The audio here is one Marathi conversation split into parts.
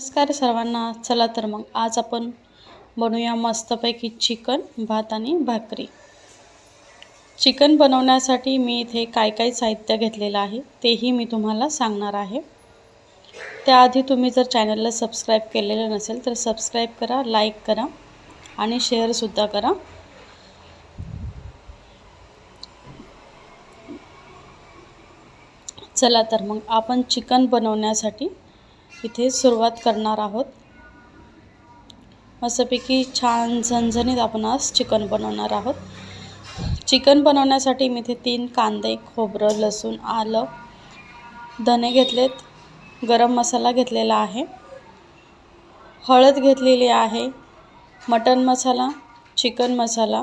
नमस्कार सर्वांना चला तर मग आज आपण बनवूया मस्तपैकी चिकन भात आणि भाकरी. चिकन बनवण्यासाठी मी इथे काय काय साहित्य घेतलेलं आहे तेही मी तुम्हाला सांगणार आहे. त्याआधी तुम्ही जर चॅनलला सबस्क्राईब केलेलं नसेल तर सबस्क्राईब करा लाईक करा आणि शेअरसुद्धा करा. चला तर मग आपण चिकन बनवण्यासाठी इथे सुरुवात करणार आहोत. मस्तपैकी छान झणझणीत आपण आज चिकन बनवणार आहोत. चिकन बनवण्यासाठी मी इथे तीन कांदे खोबरं लसूण आलं धने घेतलेत गरम मसाला घेतलेला आहे. हळद घेतलेली आहे मटन मसाला चिकन मसाला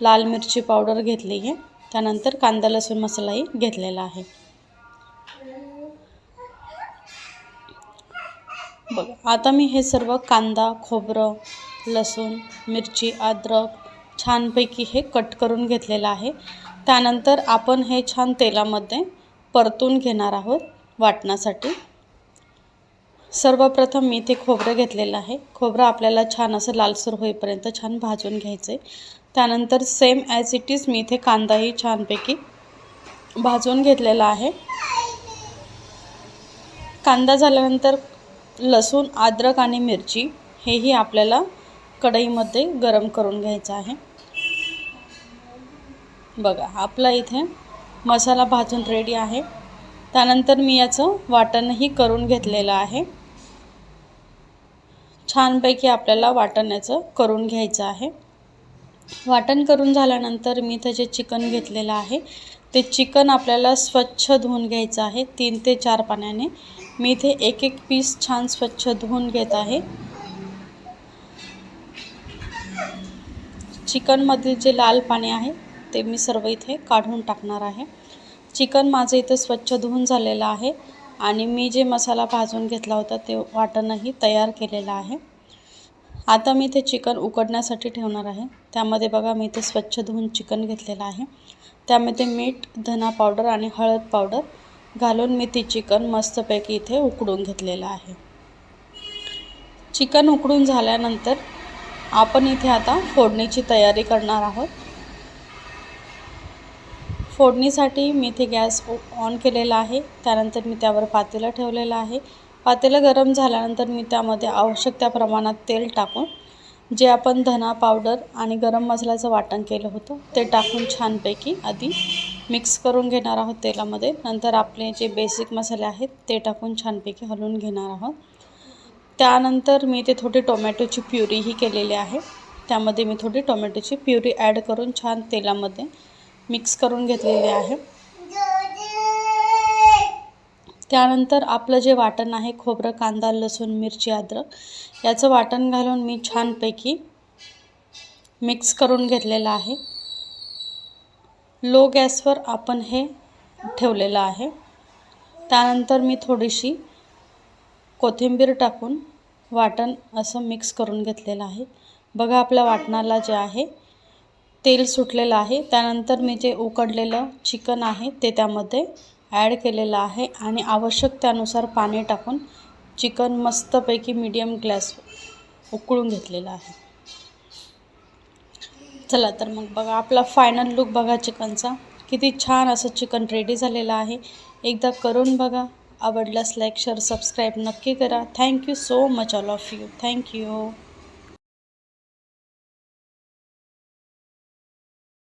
लाल मिरची पावडर घेतली आहे. त्यानंतर कांदा लसूण मसालाही घेतलेला आहे. बघ. आता मी हे सर्व कांदा खोबरं लसूण मिरची अद्रक छानपैकी हे कट करून घेतलेलं आहे. त्यानंतर आपण हे छान तेलामध्ये परतून घेणार आहोत वाटण्यासाठी. सर्वप्रथम मी इथे खोबरं घेतलेलं आहे. खोबरं आपल्याला छान असं लालसर होईपर्यंत छान भाजून घ्यायचं आहे त्यानंतर सेम ॲज इट इज मी इथे कांदाही छानपैकी भाजून घेतलेला आहे. कांदा झाल्यानंतर लसूण अद्रक आणि मिरची हेही आपल्याला कढईमध्ये गरम करून घ्यायचं आहे. बघा आपला इथे मसाला भाजून रेडी आहे. त्यानंतर मी याचं वाटणही करून घेतलेलं आहे. छानपैकी आपल्याला वाटण याचं करून घ्यायचं आहे. वाटण करून झाल्यानंतर मी त्याचे जे चिकन घेतलेलं आहे ते चिकन आपल्याला स्वच्छ धुवून घ्यायचं आहे. तीन ते चार पाण्याने मी इथे एक एक पीस छान स्वच्छ धुवून घेत आहे. चिकनमधील जे लाल पाणी आहे ते मी सर्व इथे काढून टाकणार आहे. चिकन माझं इथे स्वच्छ धुवून झालेलं आहे आणि मी जे मसाला भाजून घेतला होता ते वाटणही तयार केलेलं आहे. आता मी इथे चिकन उकडण्यासाठी ठेवणार आहे. त्यामध्ये बघा मी इथे स्वच्छ धुवून चिकन घेतलेलं आहे. त्यामध्ये मीठ धना पावडर आणि हळद पावडर घालून मी ती चिकन मस्तपैकी इथे उकडून घेतलेलं आहे. चिकन उकडून झाल्यानंतर आपण इथे आता फोडणीची तयारी करणार आहोत. फोडणीसाठी मी इथे गॅस ऑन केलेला आहे. त्यानंतर मी त्यावर पातेलं ठेवलेलं आहे. पातेलं गरम झाल्यानंतर मी त्यामध्ये आवश्यक त्या प्रमाणात तेल टाकून जे आपण धना पावडर आणि गरम मसाल्याचं वाटण केलं होतं ते टाकून छानपैकी आधी मिक्स करून घेणार आहोत तेलामध्ये. नंतर आपले जे बेसिक मसाले आहेत ते टाकून छानपैकी हलवून घेणार आहोत. त्यानंतर मी ते थोडी टोमॅटोची प्युरीही केलेली आहे. त्यामध्ये मी थोडी टोमॅटोची प्युरी ॲड करून छान तेलामध्ये मिक्स करून घेतलेली आहे. त्यानंतर आपलं जे वाटण आहे खोबरं कांदा लसूण मिरची अद्रक याचं वाटण घालून मी छानपैकी मिक्स करून घेतलेलं आहे. लो गॅसवर आपण हे ठेवलेलं आहे. त्यानंतर मी थोडीशी कोथिंबीर टाकून वाटण असं मिक्स करून घेतलेलं आहे. बघा आपल्या वाटणाला जे आहे तेल सुटलेलं आहे. त्यानंतर मी जे उकडलेलं चिकन आहे ते त्यामध्ये ॲड केलेलं आहे आणि आवश्यक त्यानुसार पाणी टाकून चिकन मस्तपैकी मीडियम ग्लॅस उकळून घेतलेलं आहे. चला तर मग बघा आपला फायनल लुक बघा चिकनचा. किती छान असं चिकन रेडी झालेलं आहे. एकदा करून बघा. आवडल्यास लाईक शेअर सबस्क्राईब नक्की करा. Thank you so much all of you thank you